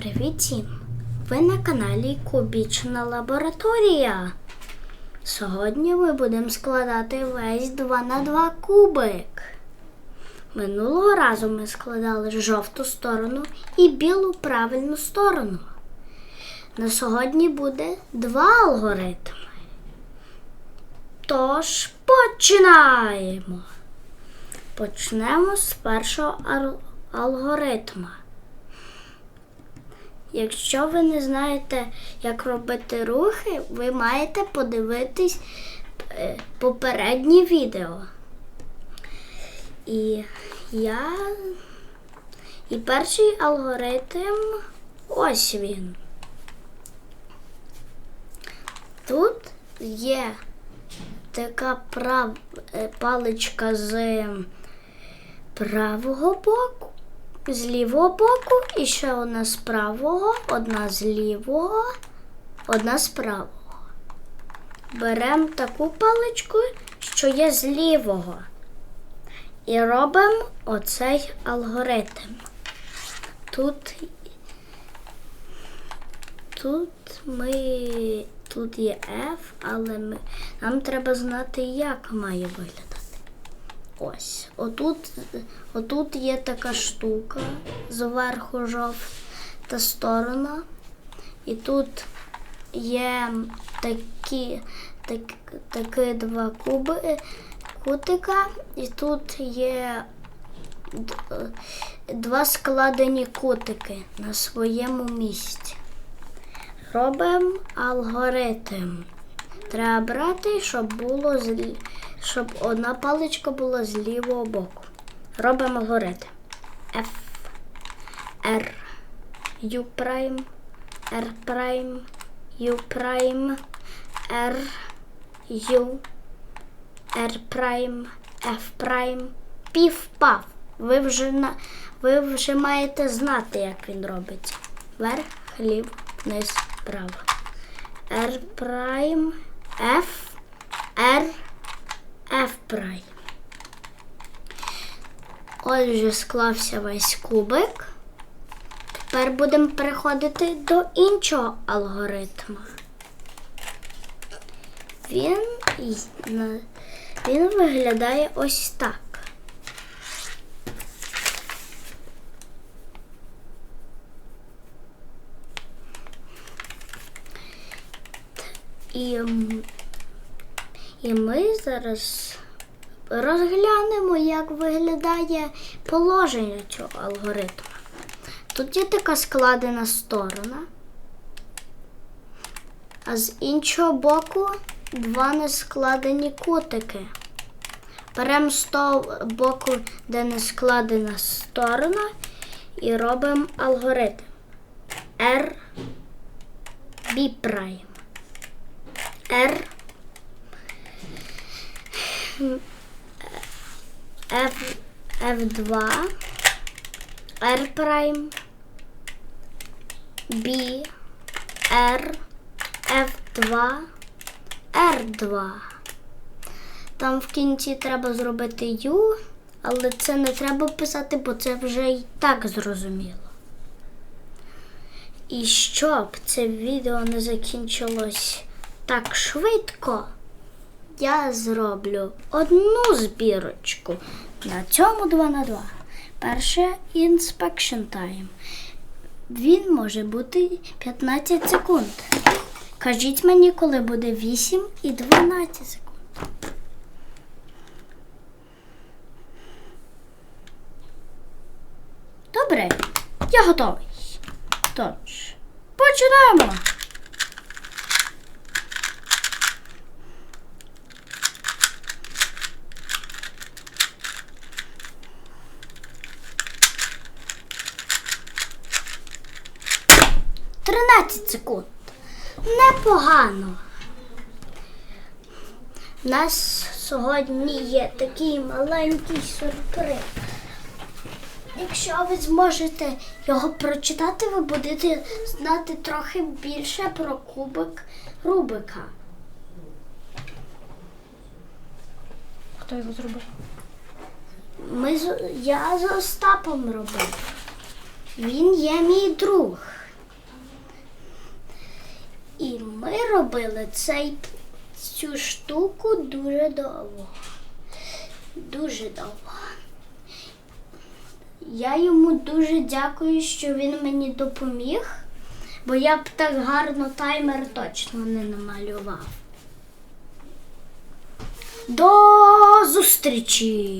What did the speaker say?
Привіт всім! Ви на каналі Кубічна Лабораторія. Сьогодні ми будемо складати весь 2 на 2 кубик. Минулого разу ми складали жовту сторону і білу правильну сторону. На сьогодні буде два алгоритми. Тож починаємо. Почнемо з першого алгоритма. Якщо ви не знаєте, як робити рухи, ви маєте подивитись е, попереднє відео. І я. І перший алгоритм ось він. Тут є така прав... е, паличка з правого боку, з лівого боку і ще одна з правого, одна з лівого, одна з правого. Беремо таку паличку, що є з лівого. І робимо оцей алгоритм. Тут, тут ми тут є F, але ми, нам треба знати, як має виглядати. Ось. Отут, отут є така штука зверху жовта сторона. І тут є такі, так, такі два куби, кутика, і тут є два складені кутики на своєму місці. Робимо алгоритм. Треба брати, щоб було з, лі- щоб одна паличка була з лівого боку. Робимо алгоритм. F, R, U прайм, R прайм, U прайм, R, U, R прайм, F прайм, пів-пав. Ви вже, на, ви вже маєте знати, як він робиться. Вверх, лів, вниз, право. R прайм, F, R, F прайм. Отже, склався весь кубик. Тепер будемо переходити до іншого алгоритму. Він, він виглядає ось так. І, і ми зараз розглянемо, як виглядає положення цього алгоритму. Тут є така складена сторона, а з іншого боку два нескладені кутики. Беремо з того боку, де не складена сторона, і робимо алгоритм R B. R. F, F2, R прайм, B, R, F2, R2. Там в кінці треба зробити U, але це не треба писати, бо це вже і так зрозуміло. І щоб це відео не закінчилось так швидко, я зроблю одну збірочку на цьому 2 на 2. Перше inspection time. Він може бути 15 секунд. Кажіть мені, коли буде 8 і 12 секунд. Добре, я готовий. Тож, починаємо. Тринадцять секунд. Непогано. У нас сьогодні є такий маленький сюрприз. Якщо ви зможете його прочитати, ви будете знати трохи більше про кубик Рубика. Хто його зробив? Ми я з Остапом робив. Він є мій друг. Ми робили цей, цю штуку дуже довго. Дуже довго. Я йому дуже дякую, що він мені допоміг, бо я б так гарно таймер точно не намалював. До зустрічі!